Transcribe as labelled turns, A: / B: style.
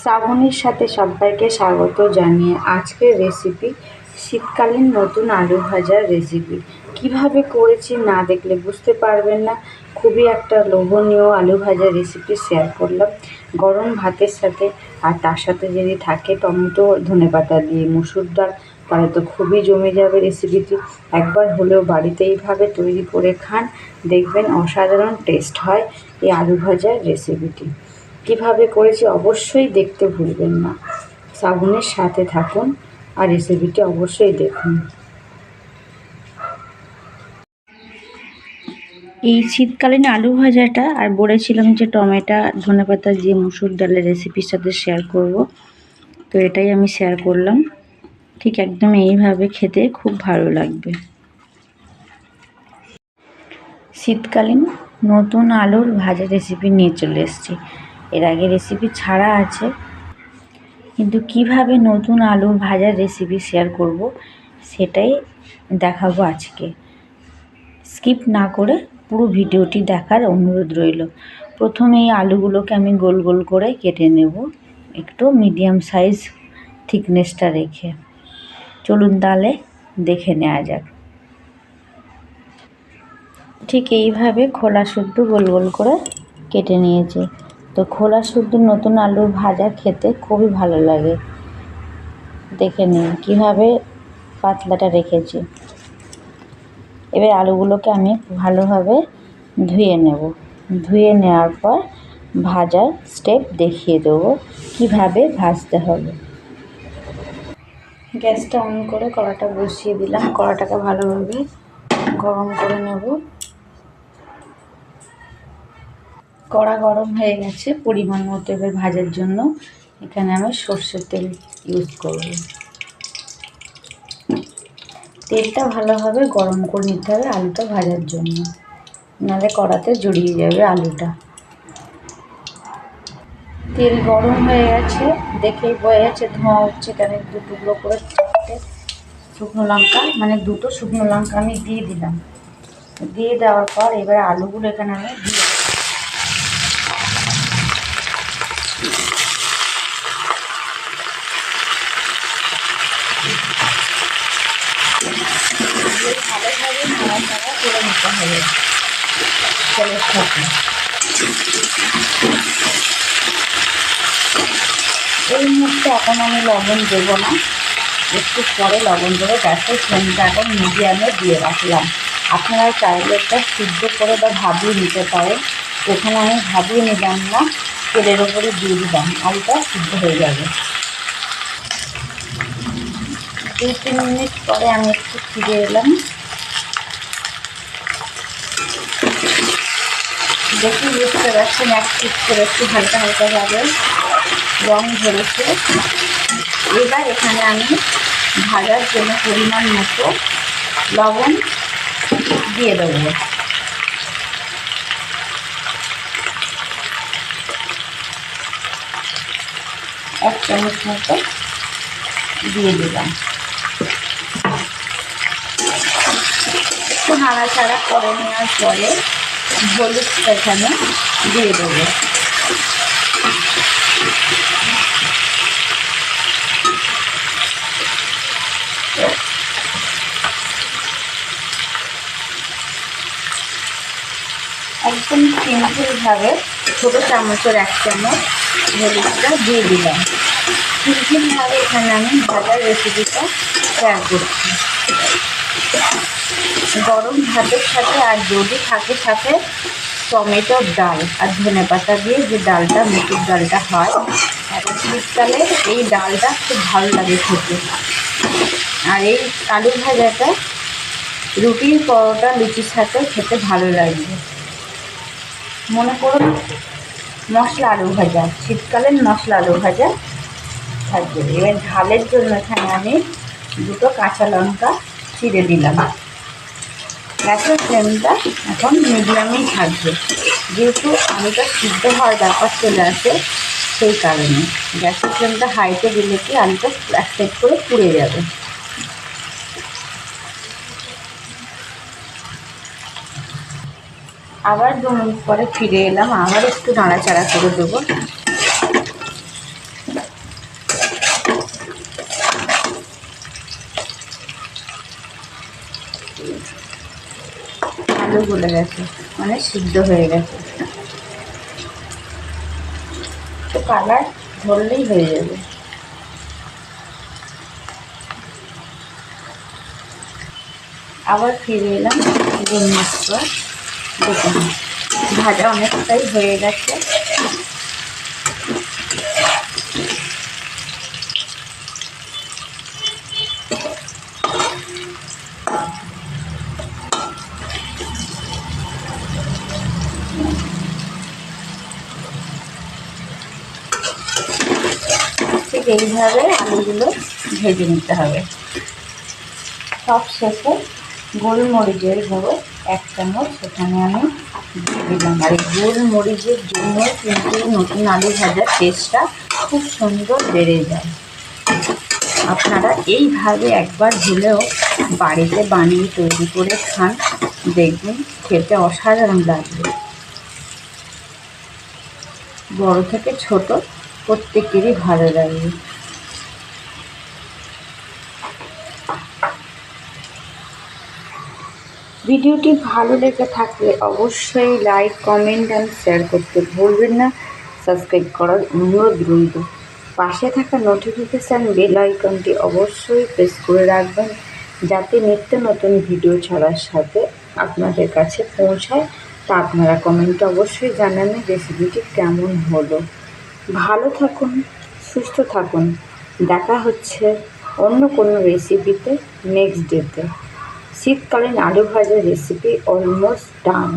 A: শ্রাবণীর সাথে সবাইকে স্বাগত জানিয়ে আজকের রেসিপি শীতকালীন নতুন আলু ভাজার রেসিপি কীভাবে করেছি না দেখলে বুঝতে পারবেন না। খুবই একটা লোভনীয় আলু ভাজার রেসিপি শেয়ার করলাম। গরম ভাতের সাথে আর তার সাথে যদি থাকে টমেটো ধনেপাতা দিয়ে মুসুর ডাল, তাহলে তো খুবই জমে যাবে রেসিপিটি একবার হলেও বাড়িতে এইভাবে তৈরি করে খান, দেখবেন অসাধারণ টেস্ট হয় এই আলু ভাজার রেসিপিটি কীভাবে করেছি অবশ্যই দেখতে ভুলবেন না। শ্রাবণের সাথে থাকুন আর রেসিপিটি অবশ্যই দেখুন। এই শীতকালীন আলু ভাজাটা আর বলেছিলাম যে টমেটো, ধনেপাতা দিয়ে মুসুর ডালের রেসিপির সাথে শেয়ার করব। তো এটাই আমি শেয়ার করলাম। ঠিক একদম এইভাবে খেতে খুব ভালো লাগবে। শীতকালীন নতুন আলুর ভাজা রেসিপি নিয়ে চলে এসেছি। এর আগে রেসিপি ছাড়া আছে। কিন্তু কীভাবে নতুন আলুর ভাজার রেসিপি শেয়ার করব সেটাই দেখাবো আজকে। স্কিপ না করে পুরো ভিডিওটি দেখার অনুরোধ রইল। প্রথমে এই আলুগুলোকে আমি গোল গোল করে কেটে নেব। একটু মিডিয়াম সাইজ থিকনেসটা রেখে। চলুন তাহলে দেখে নেওয়া যাক। ঠিক এইভাবে খোলা শুদ্ধ গোল গোল করে কেটে নিয়েছি। তো খোলা শুদ্ধ নতুন আলুর ভাজা খেতে খুবই ভালো লাগে। দেখে নিন কীভাবে পাতলাটা রেখেছি। এবার আলুগুলোকে আমি ভালোভাবে ধুয়ে নেব। ধুয়ে নেওয়ার পর ভাজার স্টেপ দেখিয়ে দেবো কীভাবে ভাজতে হবে। গ্যাসটা অন করে কড়াটা বসিয়ে দিলাম। কড়াটাকে ভালোভাবে গরম করে নেব। কড়া গরম হয়ে গেছে, পরিমাণ মতো এবার ভাজার জন্য। এখানে আমি সর্ষের তেল ইউজ করব। তেলটা ভালোভাবে গরম করে নিতে হবে আলুটা ভাজার জন্য। নাহলে কড়াতে জড়িয়ে যাবে আলুটা। তেল গরম হয়ে গেছে দেখেই বয়ে যাচ্ছে ধোঁয়া হচ্ছে এখানে দু টুকরো করে শুকনো লঙ্কা মানে দুটো শুকনো লঙ্কা আমি দিয়ে দিলাম। দিয়ে দেওয়ার পর এবার আলুগুলো এখানে আমি দিয়ে ভালোভাবে নাড়াচাড়া করে নিতে হবে তেলের এই মুহূর্তে এখন আমি লবণ দেবো না। একটু পরে লবণ দেবো গ্যাসের ফ্লেমটা এখন মিডিয়ামে দিয়ে রাখলাম। আপনারা চাইলে একটা সিদ্ধ করে বা ভাবিয়ে নিতে পারেন। এখানে আমি ভাবিয়ে নিলাম না, তেলের ওপরে দিয়ে দিলাম আলুটা সিদ্ধ হয়ে যাবে। দুই তিন মিনিট পরে আমি একটু ফিরে এলাম। দেখি বুঝতে পারছেন, এক পিস করে একটু হালকা হালকাভাবে রং ধরেছে এবার এখানে আমি ভাজার জন্য পরিমাণ মতো লবণ দিয়ে দেবো। এক চামচ মতো দিয়ে দিলাম। একটু নাড়াচাড়া করে নেওয়ার পরে হলুদটা এখানে দিয়ে দেবো। একদম সিম্পলভাবে ছোটো চামচের এক চামচ হলুদটা দিয়ে দিলাম। সিম্পলভাবে এখানে আমি ভাজার রেসিপিটা শেয়ার করছি। গরম ভাতের সাথে আর যদি থাকে সাথে টমেটোর ডাল আর ধনে পাতা দিয়ে যে ডালটা, মুসুর ডালটা হয় শীতকালে এই ডালটা খুব ভালো লাগে খেতে। আর এই আলু ভাজাটা রুটির পরোটা লুচির সাথে খেতে ভালো লাগবে মনে করুন মশলা আলু ভাজা, শীতকালের মশলা আলু ভাজা থাকবে। এবার ঝালের জন্য এখানে আমি দুটো কাঁচা লঙ্কা চিড়ে দিলাম। গ্যাসের ফ্লেমটা এখন মিডিয়ামেই থাকবে যেহেতু আলুটা সিদ্ধ হওয়ার ব্যাপার চলে আসে, সেই কারণে। গ্যাসের ফ্লেমটা হাইতে দিলে কি আলুটা এক সাইড করে পুড়ে যাবে। আবার দু মিনিট পরে ফিরে এলাম, আবার একটু নাড়াচাড়া করে দেবো। আলু গলে গেছে মানে সিদ্ধ হয়ে গেছে। তো কালার ধরলেই হয়ে যাবে। আবার ফিরে এলাম ডিম দেখুন ভাজা অনেকটাই হয়ে গেছে। ঠিক এইভাবে আলুগুলো ভেজে নিতে হবে। সব শেষে গোলমরিচের গুঁড়ো এক চামচ সেখানে আমি দিলাম। আর এই গোলমরিচের জন্য কিন্তু নতুন আলু ভাজার টেস্টটা খুব সুন্দর বেড়ে যায়। আপনারা এইভাবে একবার হলেও বাড়িতে বানিয়ে তৈরি করে খান, দেখবেন খেতে অসাধারণ লাগবে বড় থেকে ছোট প্রত্যেকেরই ভালো লাগবে ভিডিওটি ভালো লেগে থাকলে অবশ্যই লাইক, কমেন্ট অ্যান্ড শেয়ার করতে ভুলবেন না। সাবস্ক্রাইব করার অনুরোধ রইল। পাশে থাকা নোটিফিকেশান বেল আইকনটি অবশ্যই প্রেস করে রাখবেন, যাতে নিত্য নতুন ভিডিও ছাড়ার সাথে আপনাদের কাছে পৌঁছায়। তা আপনারা কমেন্টে অবশ্যই জানান রেসিপিটি কেমন হলো। ভালো থাকুন, সুস্থ থাকুন। দেখা হচ্ছে অন্য কোনো রেসিপিতে নেক্সট ডেতে শীতকালীন আলু ভাজার রেসিপি অলমোস্ট ডান